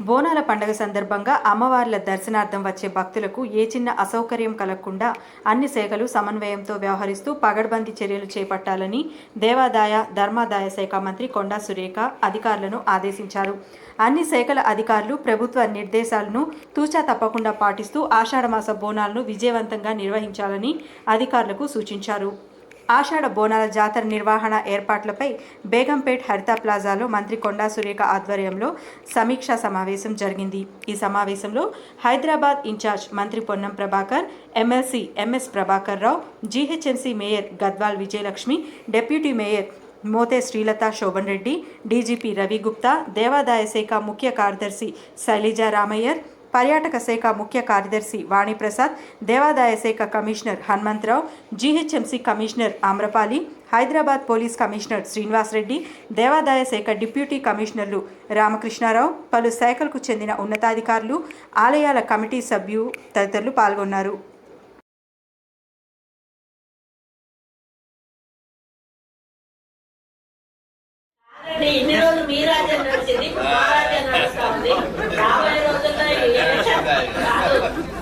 బోనాల పండుగ సందర్భంగా అమ్మవార్ల దర్శనార్థం వచ్చే భక్తులకు ఏ చిన్న అసౌకర్యం కలగకుండా అన్ని శాఖలు సమన్వయంతో వ్యవహరిస్తూ పగడ్బందీ చర్యలు చేపట్టాలని దేవాదాయ ధర్మాదాయ శాఖ మంత్రి కొండా సురేఖ అధికారులను ఆదేశించారు. అన్ని శాఖల అధికారులు ప్రభుత్వ నిర్దేశాలను తూచా తప్పకుండా పాటిస్తూ ఆషాఢమాస బోనాలను విజయవంతంగా నిర్వహించాలని అధికారులకు సూచించారు. ఆషాఢ బోనాల జాతర నిర్వహణ ఏర్పాట్లపై బేగంపేట్ హరిత ప్లాజాలో మంత్రి కొండా సురేఖ ఆధ్వర్యంలో సమీక్షా సమావేశం జరిగింది. ఈ సమావేశంలో హైదరాబాద్ ఇన్ఛార్జ్ మంత్రి Ponnam Prabhakar MLC MS Prabhakar Rao GHMC mayor Gadwal Vijayalakshmi deputy mayor Mothe Srilatha Shobhan Reddy DGP Ravi Gupta దేవాదాయ శాఖ ముఖ్య కార్యదర్శి శైలజా రామయ్యర్ పర్యాటక శాఖ ముఖ్య కార్యదర్శి వాణిప్రసాద్ దేవాదాయ శాఖ commissioner Hanumantharao GHMC commissioner Amrapali Hyderabad police commissioner Srinivas Reddy దేవాదాయ శాఖ డిప్యూటీ కమిషనర్లు రామకృష్ణారావు పలు శాఖలకు చెందిన ఉన్నతాధికారులు ఆలయాల కమిటీ సభ్యు తదితరులు పాల్గొన్నారు. ఇన్ని రోజులు మీ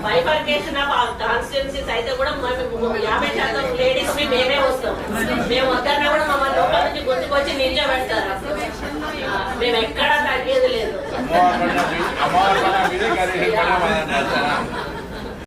బైఫర్కేషన్ ఆఫ్ కాన్స్టిట్యున్సీస్ అయితే కూడా మేము యాభై శాతం లేడీస్ని మేమే వస్తాం మేము వద్దన్నా కూడా మమ్మల్ని లోపల నుంచి గుర్తుకొచ్చి నిల్చోబెడతారు మేము ఎక్కడా తగ్గేది లేదు